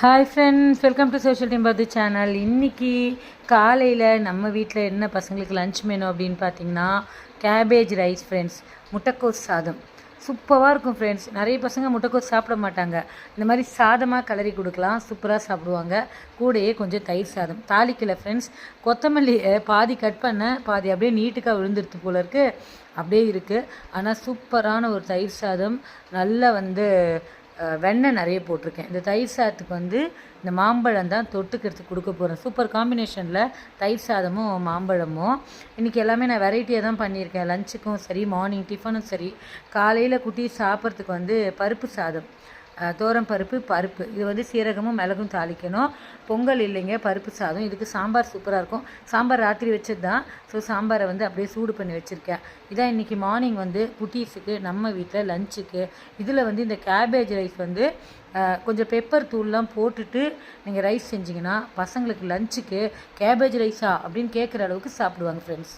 Hi friends welcome to social team பர்து channel இன்றைக்கி காலையில் நம்ம வீட்டில் என்ன பசங்களுக்கு லஞ்ச் மெனு அப்படின்னு பார்த்தீங்கன்னா கேபேஜ் ரைஸ் ஃப்ரெண்ட்ஸ் முட்டைக்கோஸ் சாதம் சூப்பராக இருக்கும் ஃப்ரெண்ட்ஸ் நிறைய பசங்க முட்டைக்கோஸ் சாப்பிட மாட்டாங்க இந்த மாதிரி சாதமாக கிளறி கொடுக்கலாம் சூப்பராக சாப்பிடுவாங்க கூடையே கொஞ்சம் தயிர் சாதம். தாளிக்கல ஃப்ரெண்ட்ஸ் கொத்தமல்லியை பாதி கட் பண்ண பாதி அப்படியே நீட்டுக்காக விழுந்துருது போல இருக்குது அப்படியே இருக்குது ஆனால் சூப்பரான ஒரு தயிர் சாதம். நல்லா வந்து வெண்ணெய் நிறைய போட்டிருக்கேன். இந்த தயிர் சாதத்துக்கு வந்து இந்த மாம்பழம் தான் தொட்டுக்கிறதுக்கு கொடுக்க போகிறேன் சூப்பர் காம்பினேஷனில் தயிர் சாதமும் மாம்பழமும். இன்றைக்கி எல்லாமே நான் வெரைட்டியாக தான் பண்ணியிருக்கேன். லஞ்சுக்கும் சரி மார்னிங் டிஃபனும் சரி காலையில் குட்டி சாப்பிட்றதுக்கு வந்து பருப்பு சாதம். தோரம் பருப்பு பருப்பு. இது வந்து சீரகமும் மிளகும் தாளிக்கணும். பொங்கல் இல்லைங்க பருப்பு சாதம். இதுக்கு சாம்பார் சூப்பராக இருக்கும். சாம்பார் ராத்திரி வச்சது தான் ஸோ சாம்பாரை வந்து அப்படியே சூடு பண்ணி வச்சுருக்கேன். இதான் இன்றைக்கி மார்னிங் வந்து குட்டீஸுக்கு நம்ம வீட்டில் லஞ்சுக்கு இதில் வந்து இந்த கேபேஜ் ரைஸ் வந்து கொஞ்சம் பெப்பர் தூள்லாம் போட்டுட்டு நீங்கள் ரைஸ் செஞ்சிங்கன்னா பசங்களுக்கு லஞ்சுக்கு கேபேஜ் ரைஸா அப்படின்னு கேட்குற அளவுக்கு சாப்பிடுவாங்க ஃப்ரெண்ட்ஸ்